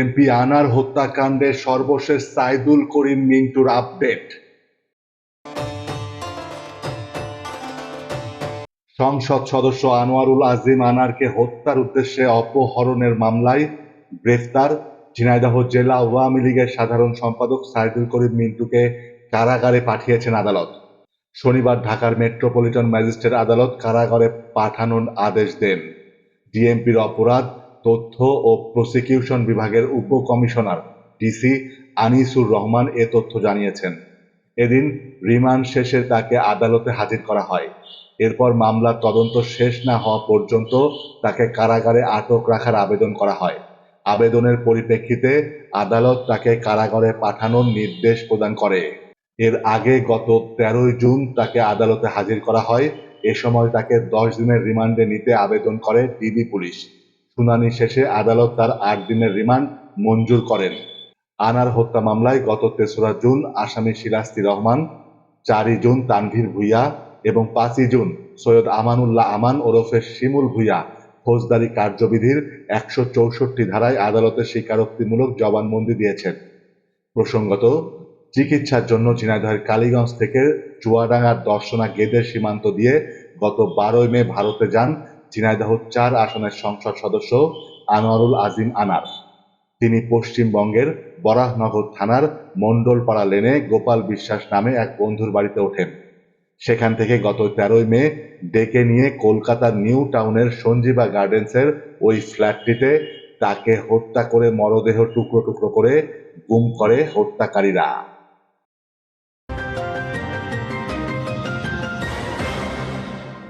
MP আনার হত্যাকাণ্ডে সর্বশেষ সাইদুল করিম মিন্টুর আপডেট। সংসদ সদস্য আনোয়ারুল আজিম আনারকে হত্যার উদ্দেশ্যে অপহরণের মামলায় গ্রেফতার। ঝিনাইদহ জেলা আওয়ামী লীগের সাধারণ সম্পাদক সাইদুল করিম মিন্টুকে কারাগারে পাঠিয়েছেন আদালত। শনিবার ঢাকার মেট্রোপলিটন ম্যাজিস্ট্রেট আদালত কারাগারে পাঠানোর আদেশ দেন। ডিএমপির অপরাধ তথ্য ও প্রসিকিউশন বিভাগের উপকমিশনার ডিসি আনিসুর রহমান এ তথ্য জানিয়েছেন। এদিন রিমান্ড শেষে তাকে আদালতে হাজির করা হয়। এরপর মামলার তদন্ত শেষ না হওয়া পর্যন্ত তাকে কারাগারে আটক রাখার আবেদন করা হয়। আবেদনের পরিপ্রেক্ষিতে আদালত তাকে কারাগারে পাঠানোর নির্দেশ প্রদান করে। এর আগে গত তেরোই জুন তাকে আদালতে হাজির করা হয়। এ সময় তাকে দশ দিনের রিমান্ডে নিতে আবেদন করে ডিবি পুলিশ। শুনানি শেষে আদালত তার আট দিনের রিমান্ড মঞ্জুর করেন। আনার হত্যা মামলায় গত তেসরা জুন আসামি সিরাস্তি রহমান, চারই জুন তানভীর ভুইয়া এবং পাঁচই জুন সৈয়দ আমানুল্লাহ আমান ওরফে শিমুল ভুইয়া ফৌজদারি কার্যবিধির একশো চৌষট্টি ধারায় আদালতে স্বীকারোক্তিমূলক জবানবন্দি দিয়েছেন। প্রসঙ্গত, চিকিৎসার জন্য ঝিনাইদহের কালীগঞ্জ থেকে চুয়াডাঙ্গার দর্শনা গেদের সীমান্ত দিয়ে গত বারোই মে ভারতে যান ঝিনাইদহ চার আসনের সংসদ সদস্য আনোয়ারুল আজিম আনার। তিনি পশ্চিমবঙ্গের বরাহনগর থানার মণ্ডলপাড়া লেনে গোপাল বিশ্বাস নামে এক বন্ধুর বাড়িতে ওঠেন। সেখান থেকে গত তেরোই মে ডেকে নিয়ে কলকাতার নিউ টাউনের সঞ্জীবা গার্ডেন্সের ওই ফ্ল্যাটটিতে তাকে হত্যা করে মরদেহ টুকরো টুকরো করে গুম করে হত্যাকারীরা।